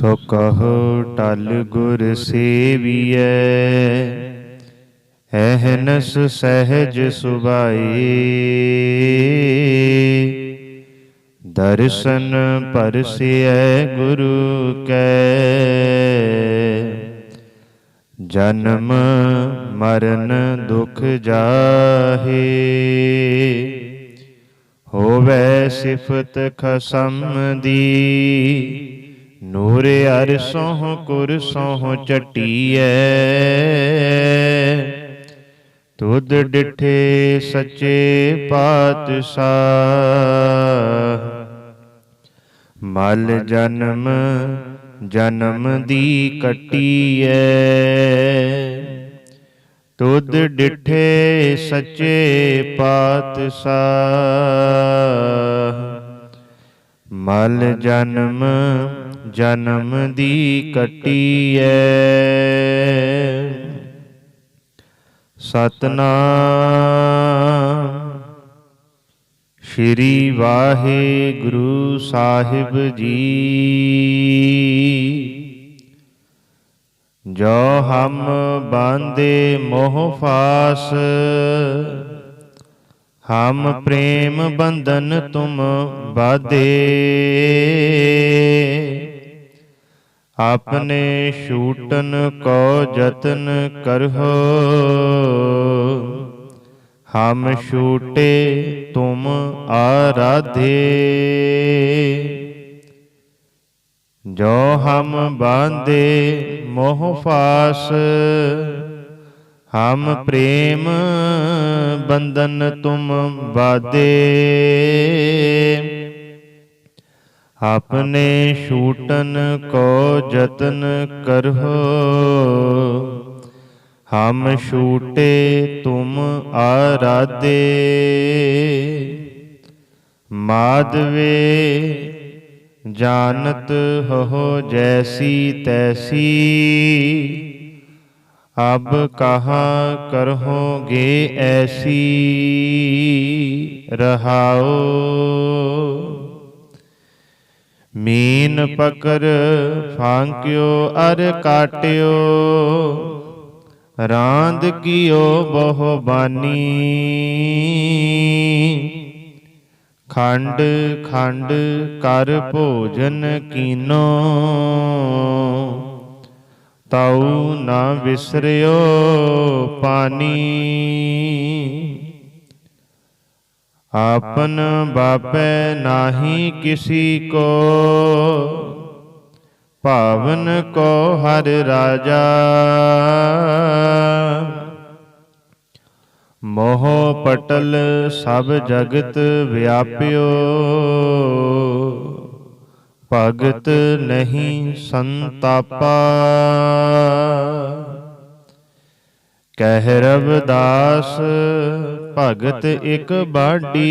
ਸੋ ਕਹੋ ਟਲ ਗੁਰ ਸੇਵੀਐ। ਐਹਨਸ ਸਹਿਜ ਸੁਭਾਈ। ਦਰਸ਼ਨ ਪਰਸਿਐ ਗੁਰੂ ਕੈ। ਜਨਮ ਮਰਨ ਦੁਖ ਜਾਹੇ। ਹੋਵੇ ਸਿਫਤ ਖਸਮ ਦੀ। ਨੂਰ ਅਰਸੋਂ ਕੁਰਸੋਂ ਚਟੀਐ ਤੁਧ ਡਿਠੇ ਸੱਚੇ ਪਾਤਸ਼ਾਹ। ਮਲ ਜਨਮ ਜਨਮ ਦੀ ਕਟੀਐ। ਤੁਧ ਡਿਠੇ ਸੱਚੇ ਪਾਤਸ਼ਾਹ। ਮਲ ਜਨਮ ਜਨਮ ਦੀ ਕਟੀਐ। ਸਤਨਾਮ। ਸ਼੍ਰੀ ਵਾਹਿਗੁਰੂ ਸਾਹਿਬ ਜੀ। ਜੋ ਹਮ ਬਾਂਦੇ ਮੋਹ ਫਾਸ, ਹਮ ਪ੍ਰੇਮ ਬੰਧਨ ਤੁਮ ਬਾਧੇ ਆਪਨੇ ਛੂਟਨ ਕੋ ਯਤਨ ਕਰਹੁ। ਹਮ ਛੂਟੇ ਤੁਮ ਆਰਾਧੇ। ਜੋ ਹਮ ਬਾਂਦੇ ਮੋਹ ਫਾਸ, ਹਮ ਪ੍ਰੇਮ ਬੰਧਨ ਤੁਮ ਬਾਦੇ ਆਪਨੇ ਛੂਟਨ ਕੋ ਯਤਨ ਕਰਹੁ, ਹਮ ਛੂਟੇ ਤੁਮ ਆਰਾਧੇ। ਮਾਧਵੇ, ਜਾਣਤ ਹੋ ਜੈਸੀ ਤੈਸੀ, ਅਬ ਕਹਾ ਕਰਹੋਗੇ ਐਸੀ ਰਹਾਓ ਮੀਨ ਪਕਰ ਫਾਂਕਿਓ ਅਰ ਕਾਟਿਓ। ਰਾਂਦ ਕੀਓ ਬਹੁ ਬਾਨੀ। ਖੰਡ ਖੰਡ ਕਰ ਭੋਜਨ ਕੀਨੋ। ਤਉ ਨਾ ਵਿਸਰਿਓ ਪਾਨੀ। ਆਪਨ ਬਾਪੈ ਨਾਹੀ ਕਿਸੀ ਕੋ, ਭਾਵਨ ਕੋ ਹਰ ਰਾਜਾ। ਮੋਹ ਪਟਲ ਸਭ ਜਗਤ ਵਿਆਪਿਓ, ਭਗਤ ਨਹੀਂ ਸੰਤਾਪਾ। ਕਹਿ ਰਵਦਾਸ ਭਗਤ ਇਕ ਬਾਡੀ।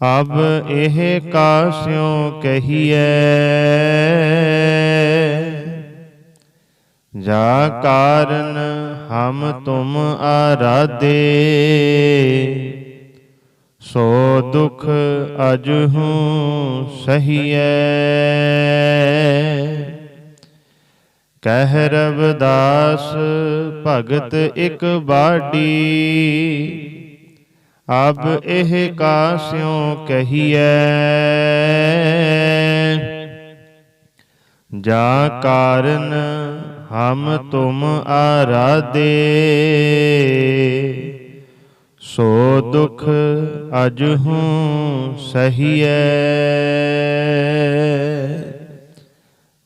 ਅਬ ਇਹ ਕਾਸਿਓ ਕਹੀਐ, ਜਾ ਕਾਰਨ ਹਮ ਤੁਮ ਆਰਾਧੇ। ਸੋ ਦੁਖ ਅਜਹੂ ਸਹੀਐ। ਕਹਿ ਰਵਦਾਸ, ਭਗਤ ਇਕ ਬਾਡੀ। ਅਬ ਇਹ ਕਾਸਿਓ ਕਹੀਐ, ਜਾ ਕਾਰਨ ਹਮ ਤੁਮ ਆਰਾਧੇ। ਸੋ ਦੁਖ ਅਜਹੂ ਸਹੀਐ।